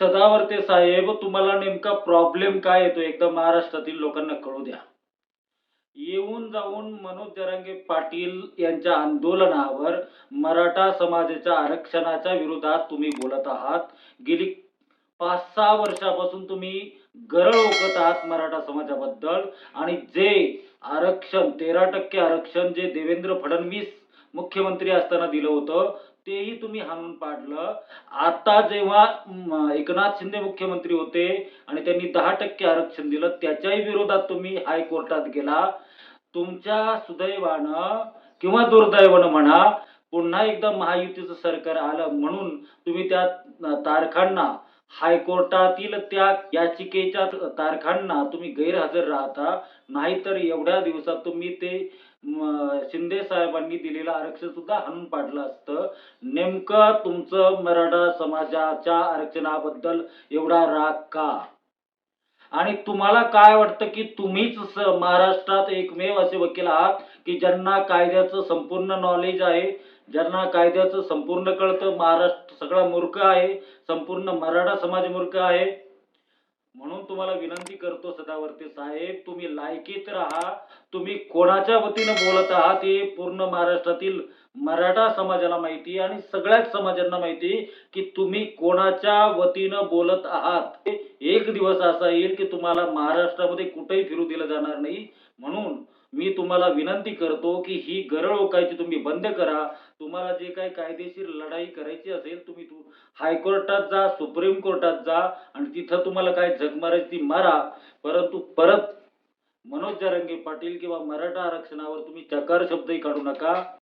सदावर्ते साहेब तुम्हाला नेमका प्रॉब्लेम काय येतो? एकदा महाराष्ट्रातील लोकांना कळू द्या. येऊन जाऊन मनोज जरांगे पाटील यांच्या आंदोलनावर मराठा समाजाच्या आरक्षणाच्या विरोधात तुम्ही बोलत आहात. गेली पाच सहा वर्षापासून तुम्ही गरळ ओकत आहात मराठा समाजाबद्दल. आणि जे आरक्षण तेरा टक्के आरक्षण जे देवेंद्र फडणवीस मुख्यमंत्री असताना दिलं होतं तेही तुम्ही हाणून पाडलं. आता जेव्हा एकनाथ शिंदे मुख्यमंत्री होते आणि त्यांनी दहा टक्के आरक्षण दिलं त्याच्याही विरोधात तुम्ही हायकोर्टात गेला. तुमच्या सुदैवानं किंवा दुर्दैवानं म्हणा पुन्हा एकदा महायुतीचं सरकार आलं म्हणून तुम्ही त्या तारखांना हायकोर्टातील त्या याचिकेच्या तारखांना तुम्ही गैरहजर राहता. नाहीतर एवढ्या दिवसात तुम्ही ते शिंदे साहेबांनी दिलेलं आरक्षण सुद्धा हाणून पाडलं असतं. नेमकं तुमचं मराठा समाजाच्या आरक्षणाबद्दल एवढा राग का? आणि तुम्हाला काय वाटतं की तुम्हीच महाराष्ट्रात एकमेव असे वकील आहात की ज्यांना कायद्याचं संपूर्ण नॉलेज आहे? ज्यांना कायद्याचं संपूर्ण कळतं महाराष्ट्र सगळा मूर्ख आहे संपूर्ण मराठा समाज मूर्ख आहे. म्हणून तुम्हाला विनंती करतो सदावर्ते साहेब तुम्ही लायकीत राहा तुम्ही कोणाच्या वतीनं बोलत आहात हे पूर्ण महाराष्ट्रातील मराठा समाजाला माहिती आणि सगळ्याच समाजांना माहिती आहे की तुम्ही कोणाच्या वतीनं बोलत आहात. एक दिवस असा येईल की तुम्हाला महाराष्ट्रामध्ये कुठेही फिरू दिलं जाणार नाही. म्हणून मी तुम्हाला विनंती करतो की ही गरळ ओकायची तुम्ही बंद करा. तुम्हाला जे काही कायदेशीर लढाई करायची असेल तुम्ही तू हायकोर्टात जा सुप्रीम कोर्टात जा आणि तिथं तुम्हाला काय झग मारायची ती मारा. परंतु परत मनोज जरंगे पाटील किंवा मराठा आरक्षणावर तुम्ही चकार शब्दही काढू नका.